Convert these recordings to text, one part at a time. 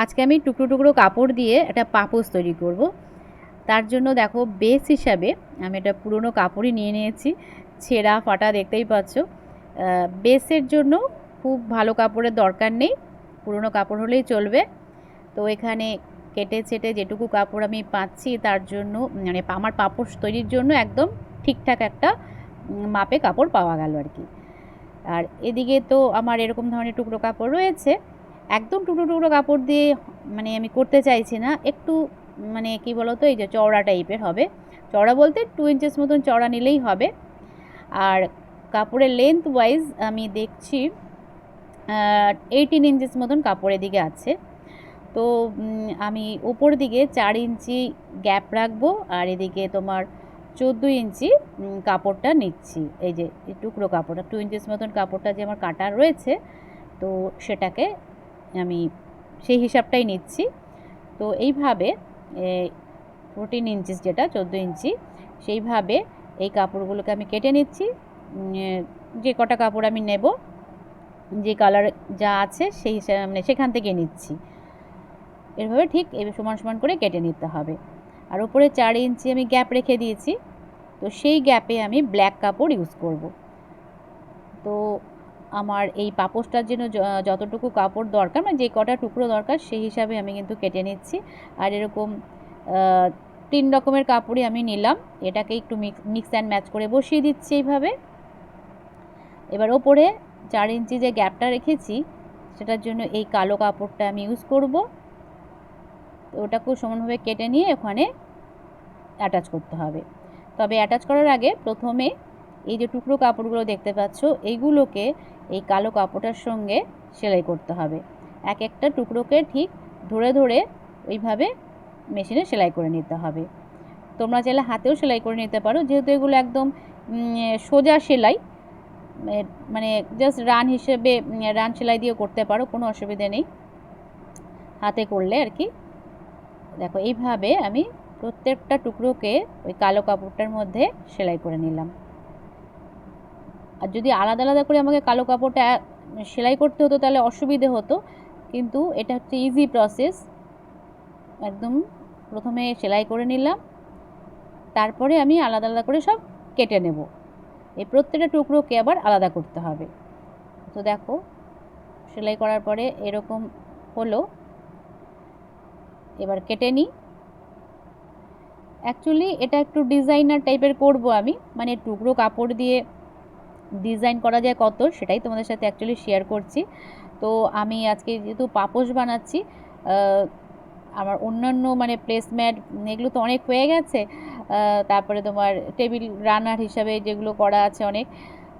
আজকে আমি টুকরো টুকরো কাপড় দিয়ে একটা পাপোশ তৈরি করব। তার জন্য দেখো বেস হিসাবে আমি একটা পুরনো কাপড়ই নিয়ে নিয়েছি। ছেঁড়া, ফাটা দেখতেই পাচ্ছ। বেসের জন্য খুব ভালো কাপড়ের দরকার নেই। পুরনো কাপড় হলেই চলবে। তো এখানে কেটে ছেটে যেটুকু কাপড় আমি পাচ্ছি, তার জন্য মানে আমার পাপোশ তৈরির জন্য একদম ঠিকঠাক একটা মাপে কাপড় পাওয়া গেল আর কি। আর এদিকে তো আমার এরকম ধরনের টুকরো কাপড় রয়েছে। একদম টুকরো টুকরো কাপড় দিয়ে মানে আমি করতে চাইছি না, একটু মানে কি বলো তো এই যে চওড়া টাইপের হবে। চওড়া বলতে টু ইঞ্চেস মতন চওড়া নিলেই হবে। আর কাপড়ের লেন্থ ওয়াইজ আমি দেখছি এইটিন ইঞ্চেস মতন কাপড়ের দিকে আছে। তো আমি ওপর দিকে চার ইঞ্চি গ্যাপ রাখব, আর এদিকে তোমার চোদ্দ ইঞ্চি কাপড়টা নিচ্ছি। এই যে টুকরো কাপড়টা টু ইঞ্চিস মতন কাপড়টা যে আমার কাটা রয়েছে, তো সেটাকে সেই হিসাবটাই নিচ্ছি। তো এইভাবে ফোরটিন ইঞ্চিস যেটা, চোদ্দ ইঞ্চি সেইভাবে এই কাপড়গুলোকে আমি কেটে নিচ্ছি। যে কটা কাপড় আমি নেব, যে কালার যা আছে সেই হিসাবে মানে সেখান থেকে নিচ্ছি। এভাবে ঠিক এই সমান সমান করে কেটে নিতে হবে। আর উপরে চার ইঞ্চি আমি গ্যাপ রেখে দিয়েছি। তো সেই গ্যাপে আমি ব্ল্যাক কাপড় ইউজ করব। তো আমার এই পাপোশটার জন্য যতটুকু কাপড় দরকার মানে যে কটা টুকরো দরকার সেই হিসাবে আমি কিন্তু কেটে নিচ্ছি। আর এরকম তিন রকমের কাপড়ই আমি নিলাম। এটাকে একটু মিক্স অ্যান্ড ম্যাচ করে বসিয়ে দিচ্ছি এইভাবে। এবার ওপরে চার ইঞ্চি যে গ্যাপটা রেখেছি, সেটার জন্য এই কালো কাপড়টা আমি ইউজ করব। তো খুব সমানভাবে কেটে নিয়ে ওখানে অ্যাটাচ করতে হবে। তবে অ্যাটাচ করার আগে প্রথমে এই যে টুকরো কাপড়গুলো দেখতে পাচ্ছ এইগুলোকে এই কালো কাপড়টার সঙ্গে সেলাই করতে হবে। এক একটা টুকরোকে ঠিক ধরে ধরে ওইভাবে মেশিনে সেলাই করে নিতে হবে। তোমরা চাইলে হাতেও সেলাই করে নিতে পারো, যেহেতু এগুলো একদম সোজা সেলাই মানে জাস্ট রান হিসেবে রান সেলাই দিয়ে করতে পারো, কোনো অসুবিধে নেই। হাতে করলে আর কি। দেখো, এইভাবে আমি প্রত্যেকটা টুকরোকে ওই কালো কাপড়টার মধ্যে সেলাই করে নিলাম। আর যদি আলাদা আলাদা করে আমাকে কালো কাপড়টা সেলাই করতে হতো তাহলে অসুবিধে হতো। কিন্তু এটা হচ্ছে ইজি প্রসেস একদম প্রথমে সেলাই করে নিলাম। তারপরে আমি আলাদা আলাদা করে সব কেটে নেব। এই প্রত্যেকটা টুকরোকে আবার আলাদা করতে হবে। তো দেখো, সেলাই করার পরে এরকম হলো। এবার কেটে নিই। অ্যাকচুয়ালি এটা একটু ডিজাইনার টাইপের করব আমি। মানে টুকরো কাপড় দিয়ে ডিজাইন করা যায় কত, সেটাই তোমাদের সাথে অ্যাকচুয়ালি শেয়ার করছি। তো আমি আজকে যেহেতু পাপোশ বানাচ্ছি আমার অন্যান্য মানে প্লেসম্যাট এগুলো তো অনেক হয়ে গেছে তারপরে তোমার টেবিল রানার হিসাবে যেগুলো করা আছে অনেক,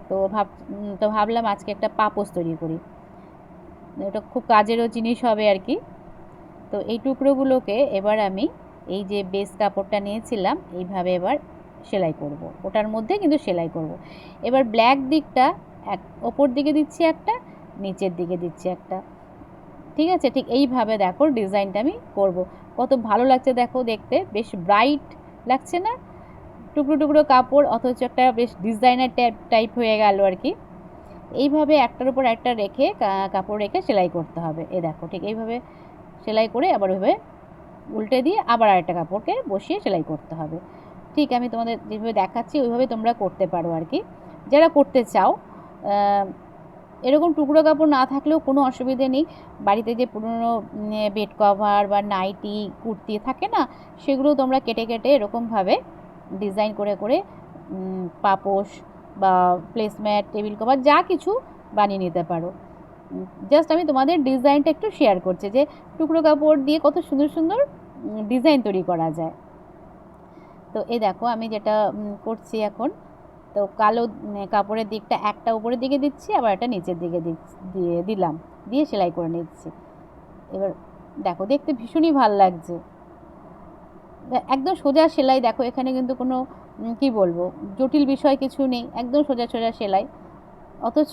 তো ভাব তো ভাবলাম আজকে একটা পাপোশ তৈরি করি। ওটা খুব কাজেরও জিনিস হবে আর কি। তো এই টুকরোগুলোকে এবার আমি এই যে বেস কাপড়টা নিয়েছিলাম, এইভাবে এবার সেলাই করব। ওটার মধ্যে কিন্তু সেলাই করব। এবার ব্ল্যাক দিকটা এক, ওপর দিকে দিচ্ছি একটা, নিচের দিকে দিচ্ছি একটা। ঠিক আছে? ঠিক এইভাবে দেখো ডিজাইনটা আমি করব। কত ভালো লাগছে দেখো দেখতে। বেশ ব্রাইট লাগছে না? টুকরো টুকরো কাপড়, অথচ একটা বেশ ডিজাইনার টাইপ টাইপ হয়ে গেল আর কি। এইভাবে একটার উপর একটা রেখে কাপড় রেখে সেলাই করতে হবে। এ দেখো ঠিক এইভাবে সেলাই করে আবার ওইভাবে উল্টে দিয়ে আবার আরেকটা কাপড়কে বসিয়ে সেলাই করতে হবে। ঠিক আমি তোমাদের যেভাবে দেখাচ্ছি, ওইভাবে তোমরা করতে পারো আর কি। যারা করতে চাও এরকম টুকরো কাপড় না থাকলেও কোনো অসুবিধে নেই। বাড়িতে যে পুরনো বেড কভার বা নাইটি, কুর্তি থাকে না সেগুলো তোমরা কেটে কেটে এরকমভাবে ডিজাইন করে করে পাপোশ বা প্লেসম্যাট টেবিল কভার, যা কিছু বানিয়ে নিতে পারো। জাস্ট আমি তোমাদের ডিজাইনটা একটু শেয়ার করছি যে টুকরো কাপড় দিয়ে কত সুন্দর সুন্দর ডিজাইন তৈরি করা যায়। তো এই দেখো আমি যেটা করছি এখন, তো কালো কাপড়ের দিকটা একটা উপরের দিকে দিচ্ছি, আবার একটা নিচের দিকে দিয়ে দিলাম, দিয়ে সেলাই করে নিচ্ছি। এবার দেখো, দেখতে ভীষণই ভালো লাগছে। একদম সোজা সেলাই, দেখো এখানে কিন্তু কোনো কি বলব, জটিল বিষয় কিছু নেই, একদম সোজা সোজা সেলাই, অথচ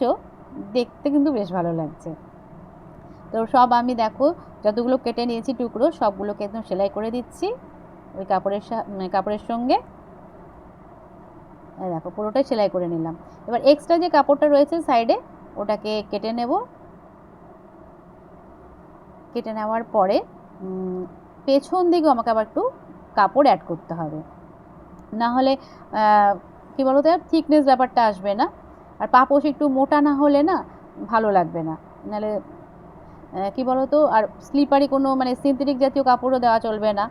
দেখতে কিন্তু বেশ ভালো লাগছে। তো সব আমি দেখো, যতগুলো কেটে নিয়েছি টুকরো, সবগুলোকে একদম সেলাই করে দিচ্ছি। ওই কাপড়ের কাপড়ের সঙ্গে। দেখো, পুরোটাই সেলাই করে নিলাম। এবার এক্সট্রা যে কাপড়টা রয়েছে সাইডে ওটাকে কেটে নেব। কেটে নেওয়ার পরে পেছন দিকেও আমাকে আবার একটু কাপড় অ্যাড করতে হবে। না হলে কি বলতো থিকনেস ব্যাপারটা আসবে না। আর পাপোশ একটু মোটা না হলে না, ভালো লাগবে না। নাহলে কি বলতো, আর স্লিপারি কোনো মানে সিনথেটিক জাতীয় কাপড়ও দেওয়া চলবে না।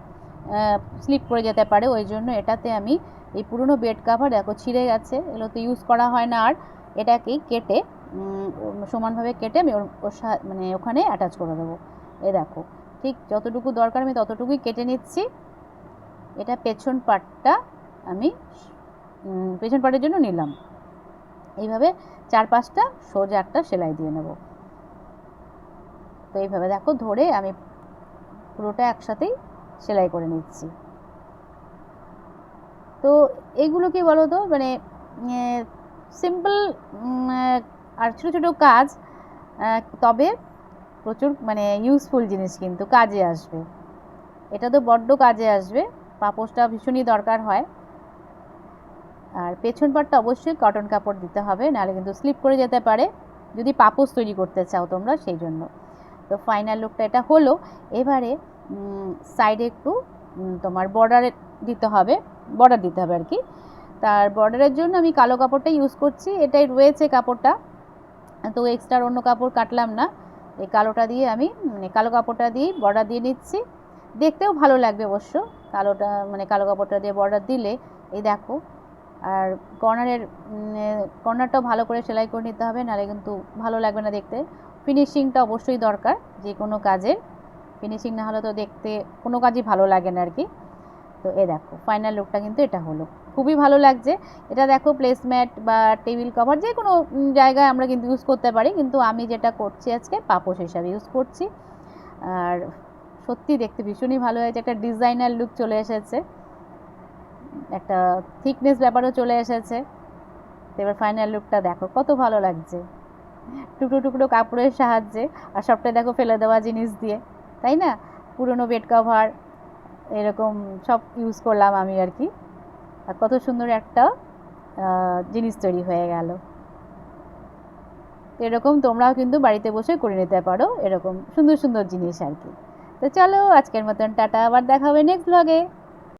স্লিপ করে যেতে পারে, ওই জন্য এটাতে আমি এই পুরনো বেড কাভার দেখো ছিঁড়ে গেছে, এগুলো তো ইউজ করা হয় না আর এটাকেই কেটে সমানভাবে কেটে আমি ওর মানে ওখানে অ্যাটাচ করে দেবো। এ দেখো, ঠিক যতটুকু দরকার আমি ততটুকুই কেটে নিচ্ছি। এটা পেছন পাটটা আমি পেছন পাটের জন্য নিলাম। এইভাবে চার পাঁচটা সোজা একটা সেলাই দিয়ে নেব। তো এইভাবে দেখো, ধরে আমি পুরোটা একসাথেই সেলাই করে নিচ্ছি। তো এইগুলো কি বলো তো মানে সিম্পল আর ছোটো ছোটো কাজ তবে প্রচুর মানে ইউজফুল জিনিস কিন্তু কাজে আসবে। এটা তো বড্ড কাজে আসবে, পাপোশটা ভীষণই দরকার হয়। আর পেছন পাটটা অবশ্যই কটন কাপড় দিতে হবে, নাহলে কিন্তু স্লিপ করে যেতে পারে, যদি পাপোশ তৈরি করতে চাও তোমরা, সেই জন্য। তো ফাইনাল লুকটা এটা হলো। এবারে সাইডে একটু তোমার বর্ডারে দিতে হবে বর্ডার দিতে হবে আর কি তার বর্ডারের জন্য আমি কালো কাপড়টা ইউজ করছি, এটাই রয়েছে কাপড়টা। তো এক্সট্রা অন্য কাপড় কাটলাম না। এই কালোটা দিয়ে আমি মানে কালো কাপড়টা দিয়ে বর্ডার দিয়ে নিচ্ছি। দেখতেও ভালো লাগবে অবশ্য, কালোটা মানে কালো কাপড়টা দিয়ে বর্ডার দিলে। এই দেখো, আর কর্নারের কর্নারটাও ভালো করে সেলাই করে নিতে হবে, নাহলে কিন্তু ভালো লাগবে না দেখতে। ফিনিশিংটা অবশ্যই দরকার যে কোনো কাজের। ফিনিশিং না হলে তো দেখতে কোনো কাজই ভালো লাগে না আর কি তো এ দেখো ফাইনাল লুকটা কিন্তু এটা হলো। খুবই ভালো লাগছে। এটা দেখো প্লেসম্যাট বা টেবিল কভার যে কোনো জায়গায় আমরা কিন্তু ইউজ করতে পারি। কিন্তু আমি যেটা করছি আজকে, পাপোশ হিসাবে ইউজ করছি। আর সত্যি দেখতে ভীষণই ভালো হয়েছে। একটা ডিজাইনার লুক চলে এসেছে। একটা থিকনেস ব্যাপারও চলে এসেছে। তো এবার ফাইনাল লুকটা দেখো, কত ভালো লাগছে। টুকরো টুকরো কাপড়ের সাহায্যে। আর সবটা দেখো ফেলে দেওয়া জিনিস দিয়ে। তাই না? পুরনো বেড কভার এরকম সব ইউজ করলাম আমি আর কি। আর কত সুন্দর একটা জিনিস তৈরি হয়ে গেল। এরকম তোমরাও কিন্তু বাড়িতে বসে করে নিতে পারো, এরকম সুন্দর সুন্দর জিনিস আর কি। তো চলো, আজকের মতন টাটা, আবার দেখা হবে নেক্সট ব্লগে